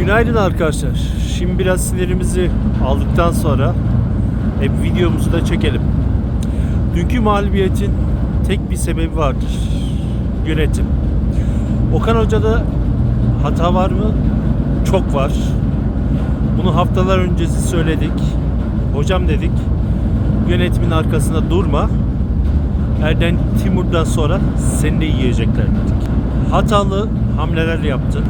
Günaydın arkadaşlar. Şimdi biraz sinirimizi aldıktan sonra hep videomuzu da çekelim. Dünkü mağlubiyetin tek bir sebebi vardır. Yönetim. Okan Hoca'da hata var mı? Çok var. Bunu haftalar öncesi söyledik. Hocam dedik. Yönetimin arkasında durma. Erden Timur'dan sonra seni de yiyecekler dedik. Hatalı hamleler yaptı.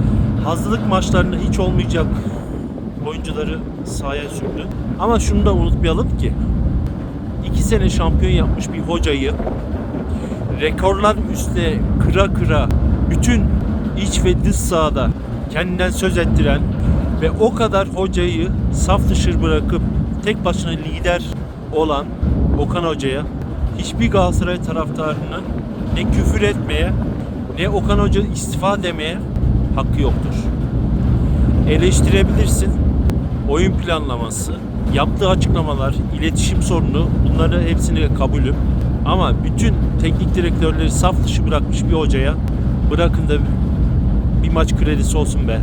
Hazırlık maçlarında hiç olmayacak oyuncuları sahaya sürdü. Ama şunu da unutmayalım ki iki sene şampiyon yapmış bir hocayı rekorlar üstte kıra kıra bütün iç ve dış sahada kendinden söz ettiren ve o kadar hocayı saf dışı bırakıp tek başına lider olan Okan Hoca'ya hiçbir Galatasaray taraftarının ne küfür etmeye ne Okan Hoca istifa demeye hakkı yoktur. Eleştirebilirsin. Oyun planlaması, yaptığı açıklamalar, iletişim sorunu bunları hepsini kabulüm. Ama bütün teknik direktörleri saf dışı bırakmış bir hocaya bırakın da bir maç kredisi olsun be.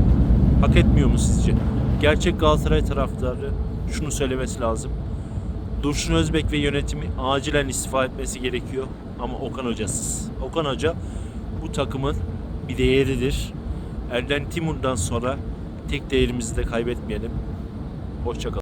Hak etmiyor mu sizce? Gerçek Galatasaray taraftarı şunu söylemesi lazım. Dursun Özbek ve yönetimi acilen istifa etmesi gerekiyor. Ama Okan Hoca'sız. Okan Hoca bu takımın bir değeridir. Erden Timur'dan sonra tek değerimizi de kaybetmeyelim. Hoşçakalın.